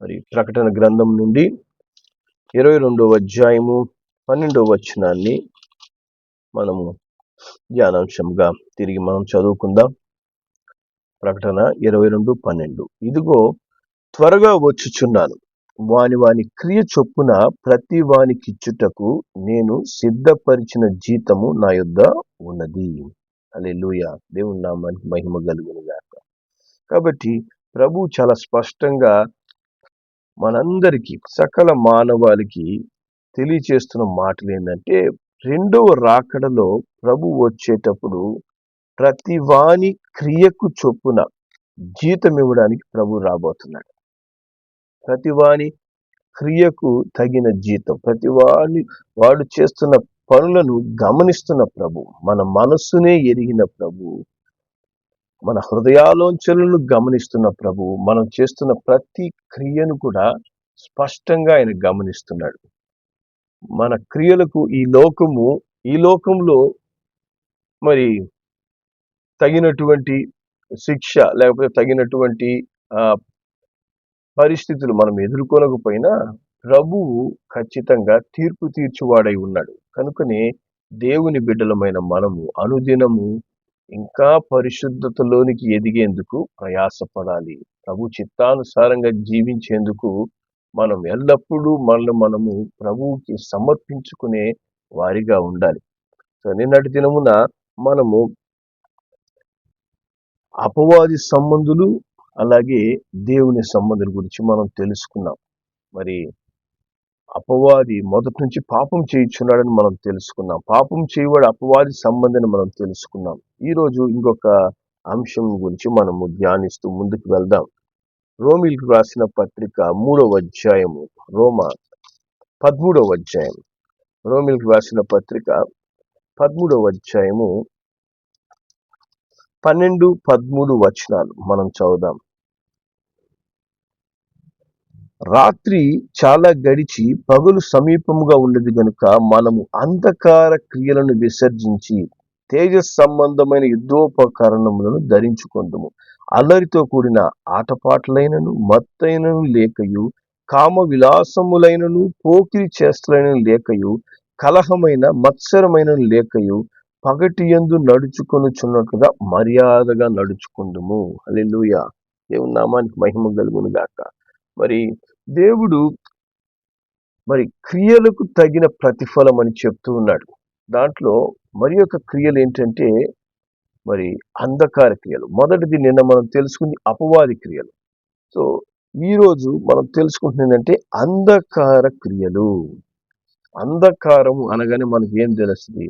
మరి ప్రకటన గ్రంథం నుండి ఇరవై రెండవ అధ్యాయము పన్నెండవ వచనాన్ని మనము ధ్యానాంశంగా తిరిగి మనం చదువుకుందాం. ప్రకటన ఇరవై రెండు పన్నెండు. ఇదిగో త్వరగా వచ్చుచున్నాను. వాని వాని క్రియ చొప్పున ప్రతి వానికిచ్చుటకు నేను సిద్ధపరిచిన జీతము నా యొద్ద ఉన్నది. అలే లూయ దేవుని నామానికి మహిమ కలుగును గాక కాబట్టి ప్రభు చాలా స్పష్టంగా మనందరికీ సకల మానవాళికి తెలియచేస్తున్న మాటలు ఏంటంటే రెండవ రాకడలో ప్రభు వచ్చేటప్పుడు ప్రతివాని క్రియకు చొప్పున జీతం ఇవ్వడానికి ప్రభు రాబోతున్నాడు. ప్రతివాని క్రియకు తగిన జీతం ప్రతి వాని వాడు చేస్తున్న పనులను గమనిస్తున్న ప్రభు మన మనస్సునే ఎరిగిన ప్రభు మన హృదయాలోంచలను గమనిస్తున్న ప్రభు మనం చేస్తున్న ప్రతి క్రియను కూడా స్పష్టంగా ఆయన గమనిస్తున్నాడు. మన క్రియలకు ఈ లోకము ఈ లోకంలో మరి తగినటువంటి శిక్ష లేకపోతే తగినటువంటి పరిస్థితులు మనం ఎదుర్కొనకపోయినా ప్రభువు ఖచ్చితంగా తీర్పు తీర్చువాడై ఉన్నాడు. కనుకనే దేవుని బిడ్డలమైన మనము అనుదినము ఇంకా పరిశుద్ధతలోనికి ఎదిగేందుకు ప్రయాసపడాలి. ప్రభు చిత్తానుసారంగా జీవించేందుకు మనం ఎల్లప్పుడూ మనల్ని మనము ప్రభువుకి సమర్పించుకునే వారిగా ఉండాలి. సో నిన్నటి దినమున మనము అపవాది సంబంధులు అలాగే దేవుని సంబంధుల గురించి మనం తెలుసుకున్నాం. మరి అపవాది మొదటి నుంచి పాపం చేయించున్నాడని మనం తెలుసుకున్నాం. పాపం చేయవాడు అపవాది సంబంధిని మనం తెలుసుకున్నాం. ఈరోజు ఇంకొక అంశం గురించి మనము ధ్యానిస్తూ ముందుకు వెళ్దాం. రోమిల్కి రాసిన పత్రిక మూడవ అధ్యాయము రోమ పదమూడవ అధ్యాయం. రోమిల్కి రాసిన పత్రిక పదమూడవ అధ్యాయము పన్నెండు పదమూడు వచనాలు మనం చదువుదాం. రాత్రి చాలా గడిచి పగులు సమీపముగా ఉన్నది గనుక మనము అంధకార క్రియలను విసర్జించి తేజ సంబంధమైన యుద్ధోపకరణములను ధరించుకుందుము. అల్లరితో కూడిన ఆటపాటలైనను మత్తైనను లేకయు కామ విలాసములైనను పోకిరి చేష్టలైన లేకయు కలహమైన మత్సరమైన లేకయు పగటియందు నడుచుకొనుచున్నట్లుగా మర్యాదగా నడుచుకుందుము. అల్లెలుయ దేవుని నామానికి మహిమ కలుగును గాక మరి దేవుడు మరి క్రియలకు తగిన ప్రతిఫలం అని చెప్తూ ఉన్నాడు. దాంట్లో మరి యొక్క క్రియలు ఏంటంటే మరి అంధకార క్రియలు. మొదటిది నిన్న మనం తెలుసుకుంది అపవాది క్రియలు. సో ఈరోజు మనం తెలుసుకుంటున్నదంటే అంధకార క్రియలు. అంధకారము అనగానే మనకి ఏం తెలుస్తుంది?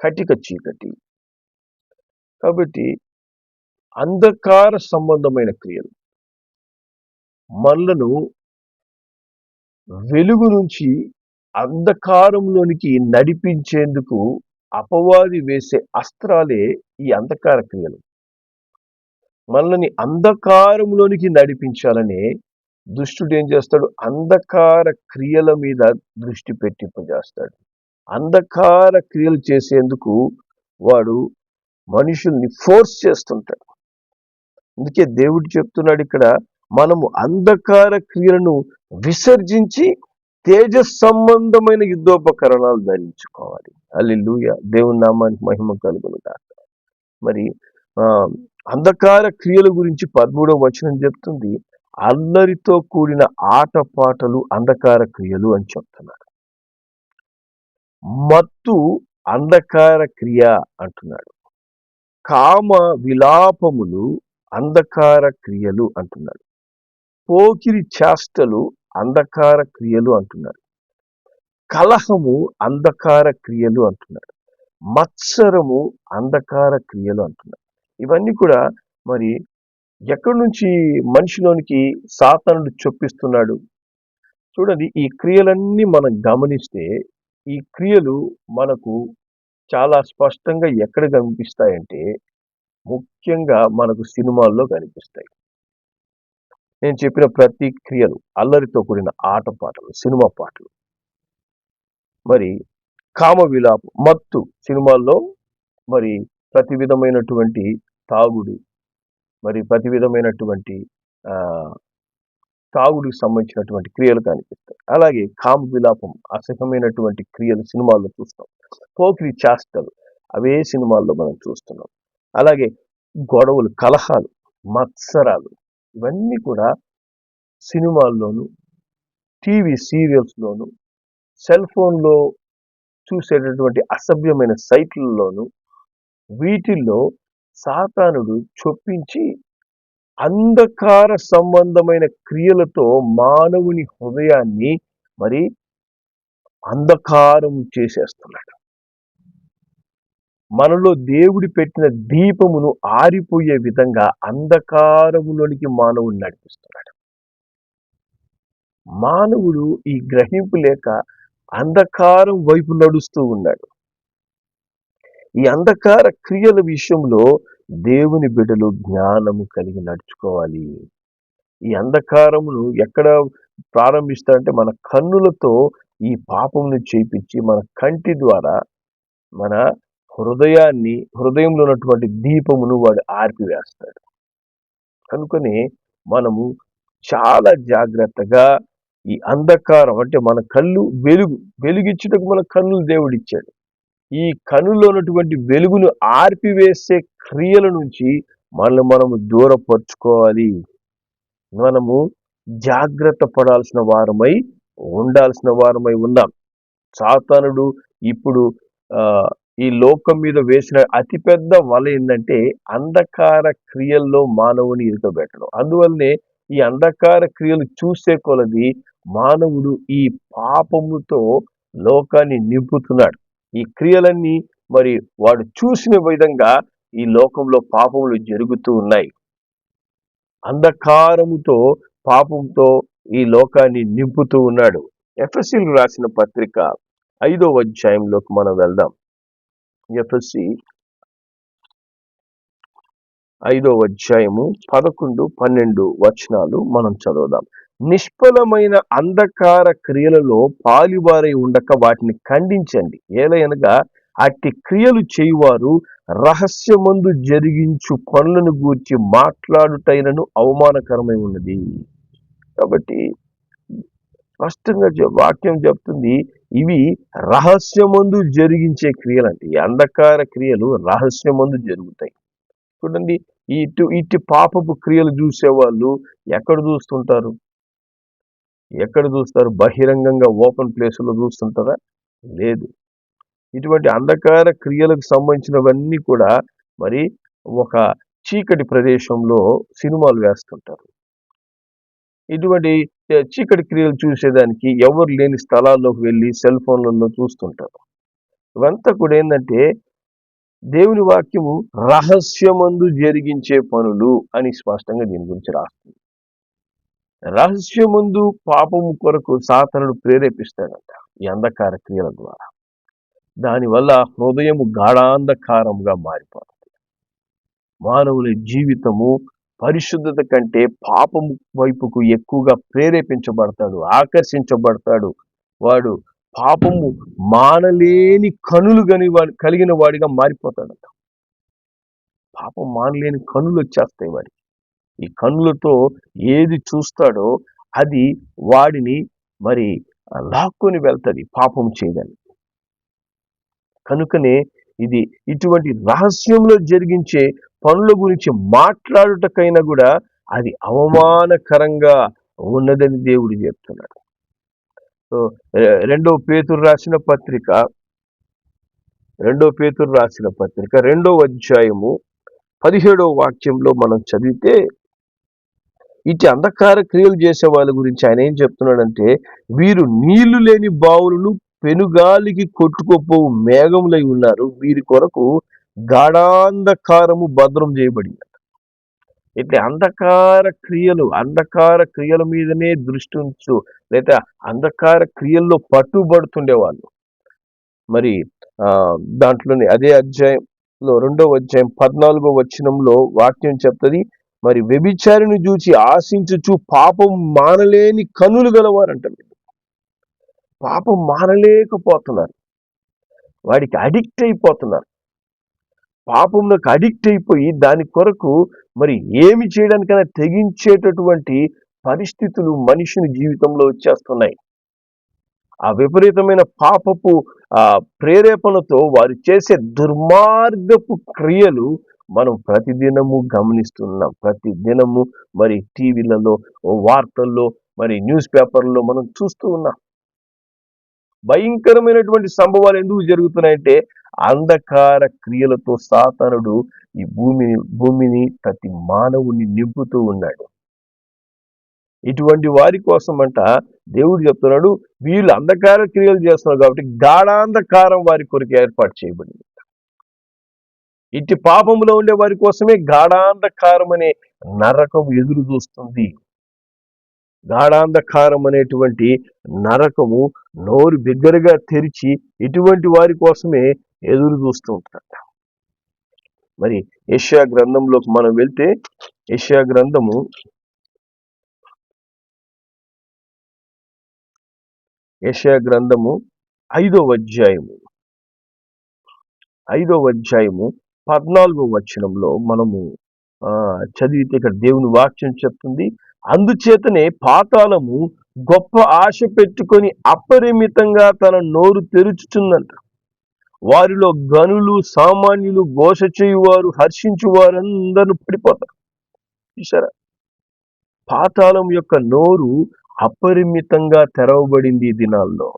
కటిక చీకటి. కాబట్టి అంధకార సంబంధమైన క్రియలు. మనలను వెలుగు నుంచి అంధకారంలోనికి నడిపించేందుకు అపవాది వేసే అస్త్రాలే ఈ అంధకార క్రియలు. మనల్ని అంధకారంలోనికి నడిపించాలని దుష్టుడు ఏం చేస్తాడు? అంధకార క్రియల మీద దృష్టి పెట్టింపజేస్తాడు. అంధకార క్రియలు చేసేందుకు వాడు మనుషుల్ని ఫోర్స్ చేస్తుంటాడు. అందుకే దేవుడు చెప్తున్నాడు ఇక్కడ మనము అంధకార క్రియలను విసర్జించి తేజ సంబంధమైన యుద్ధోపకరణాలు ధరించుకోవాలి. అల్లి లూయ దేవుని నామానికి మహిమ కలుగును కాక మరి అంధకార క్రియల గురించి పదమూడవ వచనం చెప్తుంది. అల్లరితో కూడిన ఆటపాటలు అంధకార క్రియలు అని చెప్తున్నాడు మత్తు అంధకార క్రియ అంటున్నాడు. కామ విలాపములు అంధకార క్రియలు అంటున్నాడు. పోకిరి చేష్టలు అంధకార క్రియలు అంటున్నారు. కలహము అంధకార క్రియలు అంటున్నారు. మత్సరము అంధకార క్రియలు అంటున్నారు. ఇవన్నీ కూడా మరి ఎక్కడి నుంచి మనిషిలోనికి సాతనుడు చొప్పిస్తున్నాడు? చూడండి ఈ క్రియలన్నీ మనం గమనిస్తే ఈ క్రియలు మనకు చాలా స్పష్టంగా ఎక్కడ కనిపిస్తాయంటే ముఖ్యంగా మనకు సినిమాల్లో కనిపిస్తాయి. నేను చెప్పిన ప్రతి క్రియలు అల్లరితో కూడిన ఆట పాటలు సినిమా పాటలు. మరి కామ విలాపం మత్తు సినిమాల్లో మరి ప్రతి విధమైనటువంటి తాగుడు మరి ప్రతి విధమైనటువంటి తాగుడికి సంబంధించినటువంటి క్రియలు కనిపిస్తాయి. అలాగే కామ విలాపం అసహ్యమైనటువంటి క్రియలు సినిమాల్లో చూస్తాం. పోకిరి చేష్టలు అవే సినిమాల్లో మనం చూస్తున్నాం. అలాగే గొడవలు కలహాలు మత్సరాలు ఇవన్నీ కూడా సినిమాల్లోనూ టీవీ సీరియల్స్లోను సెల్ ఫోన్లో చూసేటటువంటి అసభ్యమైన సైట్లలోనూ వీటిల్లో సాతానుడు చొప్పించి అంధకార సంబంధమైన క్రియలతో మానవుని హృదయాన్ని మరి అంధకారం చేసేస్తున్నాడు. మనలో దేవుడి పెట్టిన దీపమును ఆరిపోయే విధంగా అంధకారములోనికి మానవుడు నడిపిస్తున్నాడు. మానవుడు ఈ గ్రహింపు లేక అంధకారం వైపు నడుస్తూ ఉన్నాడు. ఈ అంధకార క్రియల విషయంలో దేవుని బిడ్డలు జ్ఞానము కలిగి నడుచుకోవాలి. ఈ అంధకారమును ఎక్కడ ప్రారంభిస్తారంటే మన కన్నులతో ఈ పాపమును చేపించి మన కంటి ద్వారా మన హృదయాన్ని హృదయంలో ఉన్నటువంటి దీపమును వాడు ఆర్పివేస్తాడు. కనుకనే మనము చాలా జాగ్రత్తగా ఈ అంధకారం అంటే మన కళ్ళు వెలుగు వెలుగిచ్చుటకు మన కన్నులు దేవుడిచ్చాడు. ఈ కనులో ఉన్నటువంటి వెలుగును ఆర్పివేసే క్రియల నుంచి మనల్ని మనము దూరపరుచుకోవాలి. మనము జాగ్రత్త పడాల్సిన వారమై ఉండాల్సిన వారమై ఉన్నాం. సాతానుడు ఇప్పుడు ఈ లోకం మీద వేసిన అతిపెద్ద వల ఏంటంటే అంధకార క్రియల్లో మానవుని ఇరుకబెట్టడం. అందువల్లనే ఈ అంధకార క్రియలు చూసే కొలది మానవుడు ఈ పాపముతో లోకాన్ని నింపుతున్నాడు. ఈ క్రియలన్నీ మరి వాడు చూసిన విధంగా ఈ లోకంలో పాపములు జరుగుతూ ఉన్నాయి. అంధకారముతో పాపంతో ఈ లోకాన్ని నింపుతూ ఉన్నాడు. ఎఫ్ఎస్సీలు రాసిన పత్రిక ఐదో అధ్యాయంలోకి మనం వెళ్దాం. ఎఫ్ఎస్సి ఐదో అధ్యాయము పదకొండు పన్నెండు వచనాలు మనం చదువుదాం. నిష్ఫలమైన అంధకార క్రియలలో పాలివారై ఉండక వాటిని ఖండించండి. ఏలయనగా అట్టి క్రియలు చేయువారు రహస్యమందు జరిగించు పనులను గూర్చి మాట్లాడుటైనను అవమానకరమై ఉన్నది. కాబట్టి స్పష్టంగా వాక్యం చెప్తుంది. ఇవి రహస్యమందు జరిగించే క్రియలు అంటే ఈ అంధకార క్రియలు రహస్యమందు జరుగుతాయి. చూడండి ఇటు ఇటు పాపపు క్రియలు చూసేవాళ్ళు ఎక్కడ చూస్తుంటారు? ఎక్కడ చూస్తారు? బహిరంగంగా ఓపెన్ ప్లేసులో చూస్తుంటారా? లేదు. ఇటువంటి అంధకార క్రియలకు సంబంధించినవన్నీ కూడా మరి ఒక చీకటి ప్రదేశంలో సినిమాలు వేస్తుంటారు. ఇటువంటి చీకటి క్రియలు చూసేదానికి ఎవరు లేని స్థలాల్లోకి వెళ్ళి సెల్ ఫోన్లలో చూస్తుంటారు. ఇవంతా కూడా ఏంటంటే దేవుని వాక్యము రహస్యమందు జరిగించే పనులు అని స్పష్టంగా దీని గురించి రాస్తుంది. రహస్యమందు పాపము కొరకు సాతనుడు ప్రేరేపిస్తాడంట ఈ అంధకార క్రియల ద్వారా. దానివల్ల హృదయము గాఢాంధకారంగా మారిపోతుంది. మానవుని జీవితము పరిశుద్ధత కంటే పాపం వైపుకు ఎక్కువగా ప్రేరేపించబడతాడు ఆకర్షించబడతాడు. వాడు పాపము మానలేని కనులు కని కలిగిన వాడిగా మారిపోతాడంట. పాపం మానలేని కనులు వచ్చేస్తాయి వాడికి. ఈ కన్నులతో ఏది చూస్తాడో అది వాడిని మరి లాక్కొని వెళ్తుంది పాపం చేయడానికి. కనుకనే ఇది ఇటువంటి రహస్యంలో జరిగించే పనుల గురించి మాట్లాడుటకైనా కూడా అది అవమానకరంగా ఉన్నదని దేవుడు చెప్తున్నాడు. సో రెండో పేతురు రాసిన పత్రిక రెండో పేతురు రాసిన పత్రిక రెండో అధ్యాయము పదిహేడో వాక్యంలో మనం చదివితే ఇటు అంధకార క్రియలు చేసే వాళ్ళ గురించి ఆయన ఏం చెప్తున్నాడంటే వీరు నీళ్ళు లేని బావులను పెనుగాలికి కొట్టుకోపోవు మేఘములై ఉన్నారు. వీరి కొరకు గాఢాంధకారము భద్రం చేయబడింది ఇట్లా అంధకార క్రియలు అంధకార క్రియల మీదనే దృష్టి ఉంచు. లేదా అంధకార క్రియల్లో పట్టుబడుతుండేవాళ్ళు. మరి దాంట్లోనే అదే అధ్యాయంలో రెండవ అధ్యాయం పద్నాలుగో వచనంలో వాక్యం చెప్తుంది మరి వ్యభిచారిని చూచి ఆశించుచు పాపం మానలేని కనులు గలవారంట పాపం మానలేకపోతున్నారు. వాడికి అడిక్ట్ అయిపోతున్నారు. పాపంలోకి అడిక్ట్ అయిపోయి దాని కొరకు మరి ఏమి చేయడానికైనా తెగించేటటువంటి పరిస్థితులు మనిషిని జీవితంలో వచ్చేస్తున్నాయి. ఆ విపరీతమైన పాపపు ప్రేరేపణతో వారు చేసే దుర్మార్గపు క్రియలు మనం ప్రతిదినము గమనిస్తున్నాం. ప్రతిదినము మరి టీవీలలో వార్తల్లో మరి న్యూస్ పేపర్లో మనం చూస్తూ ఉన్నాం. భయంకరమైనటువంటి సంభవాలు ఎందుకు జరుగుతున్నాయంటే అంధకార క్రియలతో సాతనుడు ఈ భూమిని భూమిని ప్రతి మానవుని నింపుతూ ఉన్నాడు. ఇటువంటి వారి కోసం అంట దేవుడు చెప్తున్నాడు వీళ్ళు అంధకార క్రియలు చేస్తున్నారు కాబట్టి గాఢాంధకారం వారి కొరకు ఏర్పాటు చేయబడింది. ఇట్టి పాపంలో ఉండే వారి కోసమే గాఢాంధకారం అనే నరకం ఎదురు చూస్తుంది గాఢాంధకారం అనేటువంటి నరకము నోరు బిగ్గరగా తెరిచి ఇటువంటి వారి కోసమే ఎదురు చూస్తూ ఉంటారట మరి యెషయా గ్రంథంలోకి మనం వెళ్తే యెషయా గ్రంథము యెషయా గ్రంథము ఐదవ అధ్యాయము. ఐదవ అధ్యాయము పద్నాలుగో వచనంలో మనము ఆ చదివితే ఇక్కడ దేవుని వాక్యం చెప్తుంది. అందుచేతనే పాతాళము గొప్ప ఆశ పెట్టుకొని అపరిమితంగా తన నోరు తెరుచుచుందంట. వారిలో గనులు సామాన్యులు ఘోష చేయువారు హర్షించువారు అందరూ పడిపోతారు. చూసారా పాతాళం యొక్క నోరు అపరిమితంగా తెరవబడింది ఈ దినాల్లో.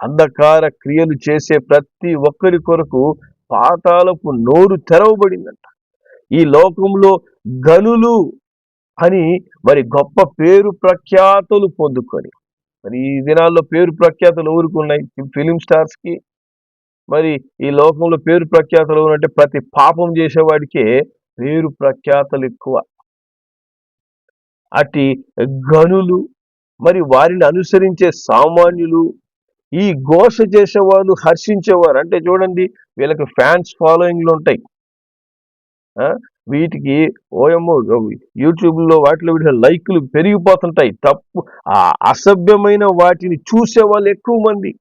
అంధకార క్రియలు చేసే ప్రతి ఒక్కరి కొరకు పాతాళపు నోరు తెరవబడిందంట. ఈ లోకంలో గనులు అని మరి గొప్ప పేరు ప్రఖ్యాతులు పొందుకొని మరి ఈ దినాల్లో పేరు ప్రఖ్యాతులు ఊరుకున్నాయి ఉన్నాయి? ఫిలిం స్టార్స్కి మరి ఈ లోకంలో పేరు ప్రఖ్యాతులు అంటే ప్రతి పాపం చేసేవాడికే పేరు ప్రఖ్యాతలు ఎక్కువ. అట్టి గనులు మరి వారిని అనుసరించే సామాన్యులు ఈ ఘోష చేసేవాళ్ళు హర్షించేవారు. అంటే చూడండి వీళ్ళకి ఫ్యాన్స్ ఫాలోయింగ్లు ఉంటాయి. ఆ, వీటికి ఓఎమ్మో యూట్యూబ్లో వాటిలో వీటిలో లైక్లు పెరిగిపోతుంటాయి. తప్పు ఆ అసభ్యమైన వాటిని చూసే వాళ్ళు ఎక్కువ మంది.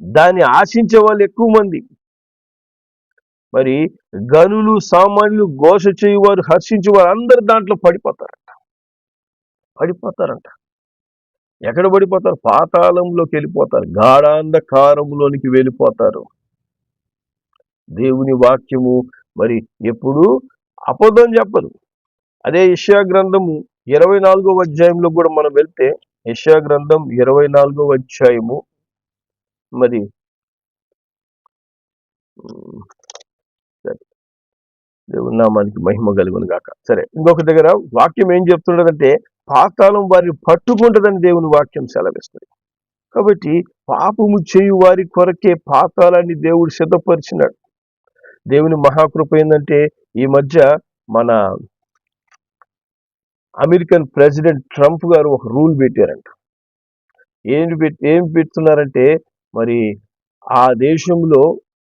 దాన్ని ఆశించే వాళ్ళు ఎక్కువ మంది. మరి గనులు సామాన్యులు ఘోష చేయువారు హర్షించేవారు అందరు దాంట్లో పడిపోతారంట. పడిపోతారంట. ఎక్కడ పడిపోతారు? పాతాళంలోకి వెళ్ళిపోతారు. గాఢాంధకారంలోనికి వెళ్ళిపోతారు. దేవుని వాక్యము మరి ఎప్పుడు అబద్ధం చెప్పదు. అదే యెషయా గ్రంథము ఇరవై నాలుగో అధ్యాయంలో కూడా మనం వెళ్తే యెషయా గ్రంథం ఇరవై నాలుగో అధ్యాయము మరి సరే. దేవుని నామానికి మహిమ కలుగును గాక. సరే ఇంకొక దగ్గర వాక్యం ఏం చెప్తున్నదంటే పాతాళం వారిని పట్టుకుంటుందని దేవుని వాక్యం సెలవిస్తుంది. కాబట్టి పాపము చేయు వారి కొరకే పాతాళాన్ని దేవుడు సిద్ధపరిచినాడు. దేవుని మహాకృప ఏంటంటే ఈ మధ్య మన అమెరికన్ ప్రెసిడెంట్ ట్రంప్ గారు ఒక రూల్ పెట్టారంట. ఏంటి పెట్టి ఏం పెడుతున్నారంటే మరి ఆ దేశంలో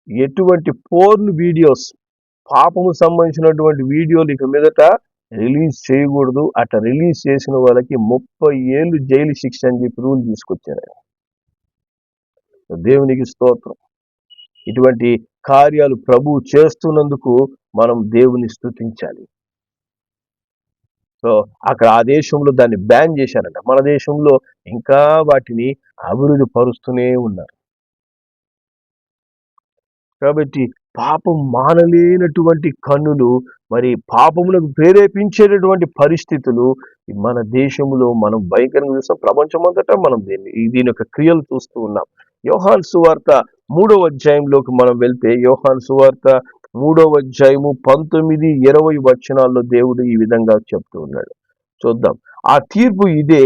ఎటువంటి పోర్న్ వీడియోస్ పాపము సంబంధించినటువంటి వీడియోలు ఇక మీదట రిలీజ్ చేయకూడదు. అట్ట రిలీజ్ చేసిన వాళ్ళకి ముప్పై ఏళ్ళు జైలు శిక్ష అని చెప్పి రూల్ తీసుకొచ్చారు. దేవునికి స్తోత్రం. ఇటువంటి కార్యాలు ప్రభు చేస్తున్నందుకు మనం దేవుని స్తుతించాలి. సో అక్కడ ఆ దేశంలో దాన్ని బ్యాన్ చేశారంట. మన దేశంలో ఇంకా వాటిని అభివృద్ధి పరుస్తూనే ఉన్నారు. కాబట్టి పాపం మానలేనటువంటి కన్నులు మరి పాపములకు ప్రేరేపించేటటువంటి పరిస్థితులు మన దేశంలో మనం భయంకరంగా చూస్తాం. ప్రపంచమంతటా మనం దీన్ని దీని యొక్క క్రియలు చూస్తూ ఉన్నాం. యోహాన్ సువార్త మూడవ అధ్యాయంలోకి మనం వెళ్తే యోహాన్ సువార్త మూడవ అధ్యాయము పంతొమ్మిది ఇరవై వచనాల్లో దేవుడు ఈ విధంగా చెప్తూ ఉన్నాడు. చూద్దాం. ఆ తీర్పు ఇదే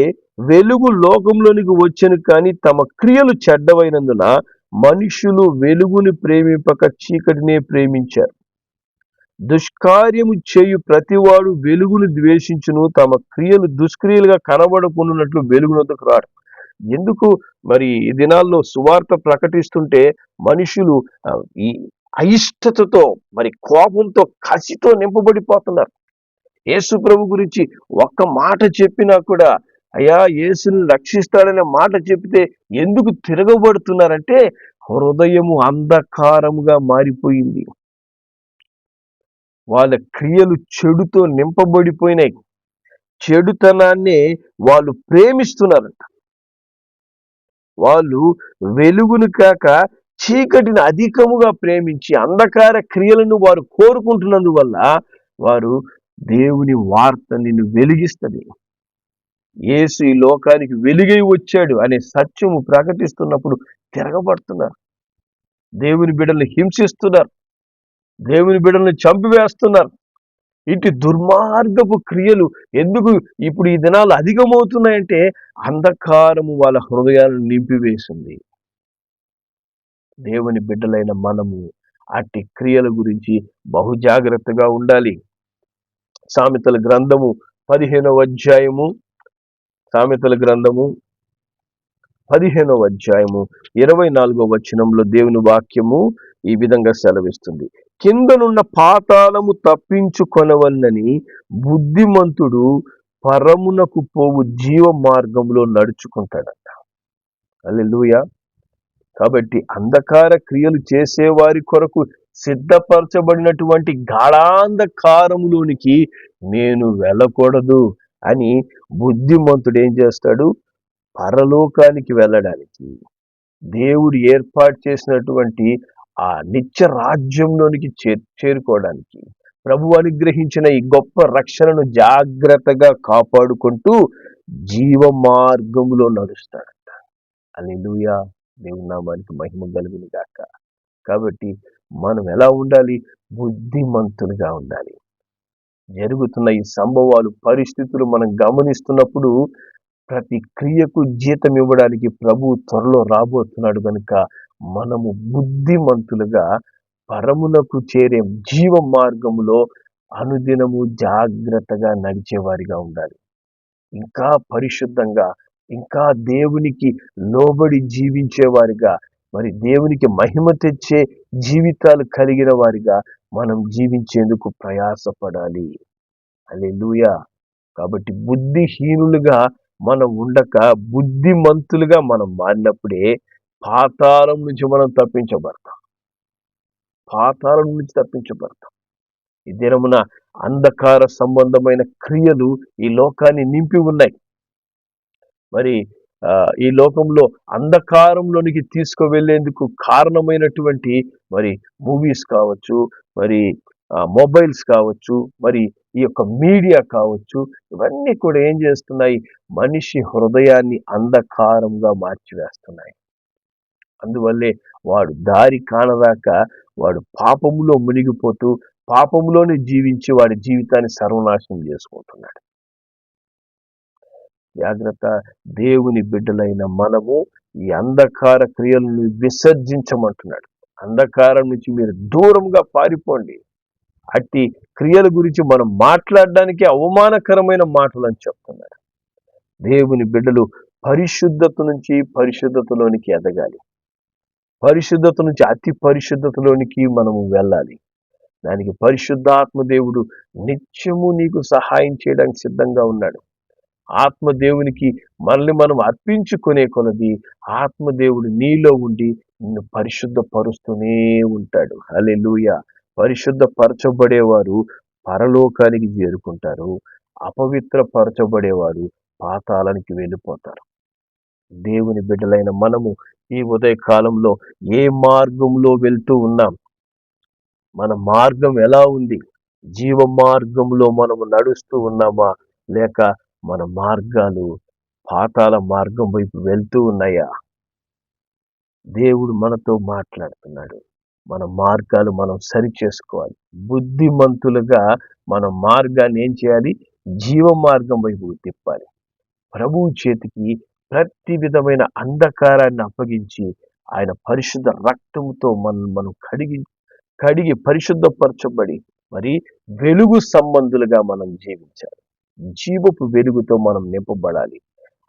వెలుగు లోకంలోనికి వచ్చను కానీ తమ క్రియలు చెడ్డవైనందున మనుషులు వెలుగుని ప్రేమింపక చీకటినే ప్రేమించారు. దుష్కార్యము చేయు ప్రతివాడు వెలుగును ద్వేషించును తమ క్రియలు దుష్క్రియలుగా కనబడకుండాట్లు వెలుగునొద్దకు రాడు. ఎందుకు మరి ఈ దినాల్లో సువార్త ప్రకటిస్తుంటే మనుషులు ఈ అయిష్టతతో మరి కోపంతో కసితో నింపబడిపోతున్నారు. యేసు ప్రభు గురించి ఒక్క మాట చెప్పినా కూడా అయ్యా యేసుని రక్షిస్తాడనే మాట చెప్తే ఎందుకు తిరగబడుతున్నారంటే హృదయము అంధకారముగా మారిపోయింది. వాళ్ళ క్రియలు చెడుతో నింపబడిపోయినాయి. చెడుతనాన్ని వాళ్ళు ప్రేమిస్తున్నారంట. వాళ్ళు వెలుగును కాక చీకటిని అధికముగా ప్రేమించి అంధకార క్రియలను వారు కోరుకుంటున్నందువల్ల వారు దేవుని వార్త నిన్ను వెలిగిస్తుంది. యేసు ఈ లోకానికి వెలుగై వచ్చాడు అనే సత్యము ప్రకటిస్తున్నప్పుడు తిరగబడుతున్నారు. దేవుని బిడ్డలను హింసిస్తున్నారు. దేవుని బిడ్డలను చంపివేస్తున్నారు. ఇటు దుర్మార్గపు క్రియలు ఎందుకు ఇప్పుడు ఈ దినాలు అధికమవుతున్నాయంటే అంధకారము వాళ్ళ హృదయాలను నింపివేసింది. దేవుని బిడ్డలైన మనము అట్టి క్రియల గురించి బహు జాగ్రత్తగా ఉండాలి. సామెతల గ్రంథము పదిహేనవ అధ్యాయము సామెతల గ్రంథము పదిహేనవ అధ్యాయము ఇరవై నాలుగో వచనంలో దేవుని వాక్యము ఈ విధంగా సెలవిస్తుంది. కిందనున్న పాతాళము తప్పించుకొనవల్లని బుద్ధిమంతుడు పరమునకు పోవు జీవ మార్గంలో నడుచుకుంటాడట. అల్లెలుయ కాబట్టి అంధకార క్రియలు చేసేవారి కొరకు సిద్ధపరచబడినటువంటి గాఢాంధకారములోనికి నేను వెళ్ళకూడదు అని బుద్ధిమంతుడు ఏం చేస్తాడు? పరలోకానికి వెళ్ళడానికి దేవుడు ఏర్పాటు చేసినటువంటి ఆ నిత్య రాజ్యంలోనికి చేర్ చేరుకోవడానికి ప్రభు అనుగ్రహించిన ఈ గొప్ప రక్షణను జాగ్రత్తగా కాపాడుకుంటూ జీవ మార్గంలో నడుస్తాడంట. అల్లెలూయా దేవుని నామానికి మహిమ కలుగును గాక. కాబట్టి మనం ఎలా ఉండాలి? బుద్ధిమంతులుగా ఉండాలి. జరుగుతున్న ఈ సంభవాలు పరిస్థితులు మనం గమనిస్తున్నప్పుడు ప్రతి క్రియకు జీతం ఇవ్వడానికి ప్రభు త్వరలో రాబోతున్నాడు కనుక మనము బుద్ధిమంతులుగా పరమునకు చేరే జీవ మార్గములో అనుదినము జాగ్రత్తగా నడిచేవారిగా ఉండాలి. ఇంకా పరిశుద్ధంగా ఇంకా దేవునికి లోబడి జీవించేవారిగా మరి దేవునికి మహిమ తెచ్చే జీవితాలు కలిగిన వారిగా మనం జీవించేందుకు ప్రయాసపడాలి. అలెలుయా కాబట్టి బుద్ధిహీనులుగా మనం ఉండక బుద్ధిమంతులుగా మనం మారినప్పుడే పాతాళం నుంచి మనం తప్పించబడతాం. పాతాళం నుంచి తప్పించబడతాం. ఈ దినమున అంధకార సంబంధమైన క్రియలు ఈ లోకాన్ని నింపి ఉన్నాయి. మరి ఈ లోకంలో అంధకారంలోనికి తీసుకువెళ్ళేందుకు కారణమైనటువంటి మరి మూవీస్ కావచ్చు మరి మొబైల్స్ కావచ్చు మరి ఈ యొక్క మీడియా కావచ్చు ఇవన్నీ కూడా ఏం చేస్తున్నాయి? మనిషి హృదయాన్ని అంధకారంగా మార్చివేస్తున్నాయి. అందువల్లే వాడు దారి కానరాక వాడు పాపములో మునిగిపోతూ పాపములోనే జీవించి వాడి జీవితాన్ని సర్వనాశనం చేసుకుంటున్నాడు. జాగ్రత్త దేవుని బిడ్డలైన మనము ఈ అంధకార క్రియలను విసర్జించమంటున్నాడు. అంధకారం నుంచి మీరు దూరంగా పారిపోండి. అట్టి క్రియల గురించి మనం మాట్లాడడానికి అవమానకరమైన మాటలు అని చెప్తున్నాడు. దేవుని బిడ్డలు పరిశుద్ధత నుంచి పరిశుద్ధతలోనికి ఎదగాలి. పరిశుద్ధత నుంచి అతి పరిశుద్ధతలోనికి మనము వెళ్ళాలి. దానికి పరిశుద్ధాత్మ దేవుడు నిత్యము నీకు సహాయం చేయడానికి సిద్ధంగా ఉన్నాడు. ఆత్మదేవునికి మనల్ని మనం అర్పించుకునే కొలది ఆత్మదేవుడు నీలో ఉండి నిన్ను పరిశుద్ధపరుస్తూనే ఉంటాడు. హల్లెలూయా. పరిశుద్ధపరచబడేవారు పరలోకానికి చేరుకుంటారు. అపవిత్రపరచబడేవారు పాతాళానికి వెళ్ళిపోతారు. దేవుని బిడ్డలైన మనము ఈ ఉదయ కాలంలో ఏ మార్గంలో వెళ్తూ ఉన్నాం? మన మార్గం ఎలా ఉంది? జీవ మార్గంలో మనము నడుస్తూ ఉన్నామా? లేక మన మార్గాలు పాతాల మార్గం వైపు వెళ్తూ ఉన్నాయా? దేవుడు మనతో మాట్లాడుతున్నాడు. మన మార్గాలు మనం సరి చేసుకోవాలి. బుద్ధిమంతులుగా మన మార్గాన్ని ఏం చేయాలి? జీవ మార్గం వైపు తిప్పాలి. ప్రభువు చేతికి ప్రతి విధమైన అంధకారాన్ని అప్పగించి ఆయన పరిశుద్ధ రక్తంతో మనం మనం కడిగి కడిగి పరిశుద్ధపరచబడి మరి వెలుగు సంబంధులుగా మనం జీవించాలి. జీవపు వెలుగుతో మనం నింపబడాలి.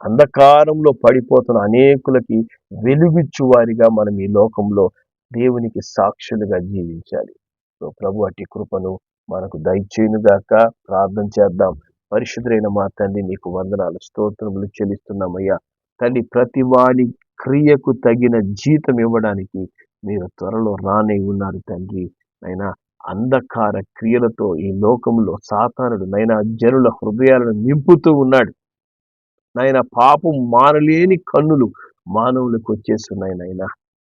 అంధకారంలో పడిపోతున్న అనేకులకి వెలుగిచ్చు వారిగా మనం ఈ లోకంలో దేవునికి సాక్షులుగా జీవించాలి. సో ప్రభు అట్టి కృపను మనకు దయచేయునుగాక ప్రార్థన చేద్దాం. పరిశుద్ధులైన మా తండ్రి నీకు వందనాలు స్తోత్రములు చెల్లిస్తున్నామయ్యా. తండ్రి ప్రతి వాని క్రియకు తగిన జీతం ఇవ్వడానికి మీరు త్వరలో రానే ఉన్నారు తండ్రి. అయినా అంధకార క్రియలతో ఈ లోకంలో సాతానుడు నైనా జనుల హృదయాలను నింపుతూ ఉన్నాడు. నాయన పాపం మారలేని కన్నులు మానవులకు వచ్చేస్తున్నాయి నాయన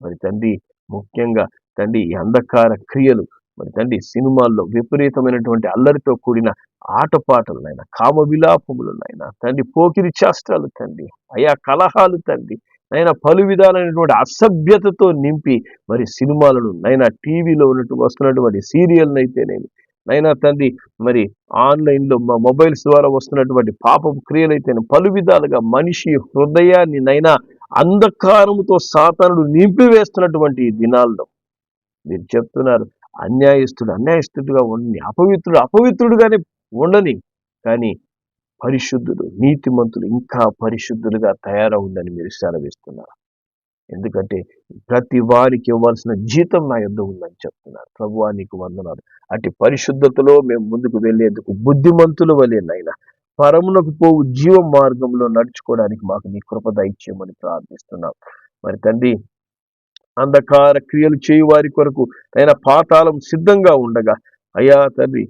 మరి తండ్రి ముఖ్యంగా తండ్రి ఈ అంధకార క్రియలు మరి తండ్రి సినిమాల్లో విపరీతమైనటువంటి అల్లరితో కూడిన ఆటపాటలు నాయన కామ విలాపములు నాయన తండ్రి పోకిరి చేష్టాలు తండ్రి అయా కలహాలు తండ్రి నైనా పలు విధాలైనటువంటి అసభ్యతతో నింపి మరి సినిమాలను నైనా టీవీలో ఉన్నట్టు వస్తున్నటువంటి సీరియల్ని అయితేనేమి నైనా తండ్రి మరి ఆన్లైన్లో మా మొబైల్స్ ద్వారా వస్తున్నటువంటి పాప క్రియలైతే పలు విధాలుగా మనిషి హృదయాన్ని నైనా అంధకారముతో సాతానుడు నింపివేస్తున్నటువంటి ఈ దినాల్లో. మీరు చెప్తున్నారు అన్యాయస్తుడు అన్యాయస్తుడిగా ఉండని అపవిత్రుడు అపవిత్రుడుగానే ఉండని. కానీ పరిశుద్ధులు నీతిమంతులు ఇంకా పరిశుద్ధులుగా తయారవుందని మీరు సెలవిస్తున్నారు. ఎందుకంటే ప్రతి వారికి ఇవ్వాల్సిన జీతం నా యుద్ధం ఉందని చెప్తున్నారు. ప్రభు నీకు వందనాలు. అటు పరిశుద్ధతలో మేము ముందుకు వెళ్ళేందుకు బుద్ధిమంతుల వలేనైనా పరమునకు పోవు జీవ మార్గంలో నడుచుకోవడానికి మాకు నీ కృప దయచేయమని ప్రార్థిస్తున్నాం. మరి తండ్రి అంధకార క్రియలు చేయు వారి కొరకు అయినా పాతాళం సిద్ధంగా ఉండగా అయ్యా తండ్రి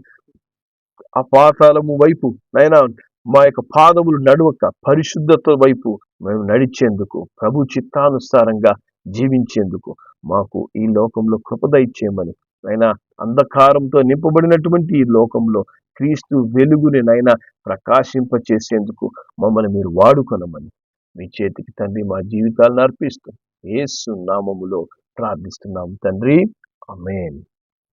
ఆ పాతాళము వైపు నైనా మా యొక్క పాదములు నడువక పరిశుద్ధత వైపు మేము నడిచేందుకు ప్రభు చిత్తానుసారంగా జీవించేందుకు మాకు ఈ లోకంలో కృపద ఇచ్చేయమని అయినా అంధకారంతో నింపబడినటువంటి ఈ లోకంలో క్రీస్తు వెలుగుని నైనా ప్రకాశింపచేసేందుకు మమ్మల్ని మీరు వాడుకొనమని మీ చేతికి తండ్రి మా జీవితాలను అర్పిస్తూ ఏసు నామములో ప్రార్థిస్తున్నాము తండ్రి. అమేన్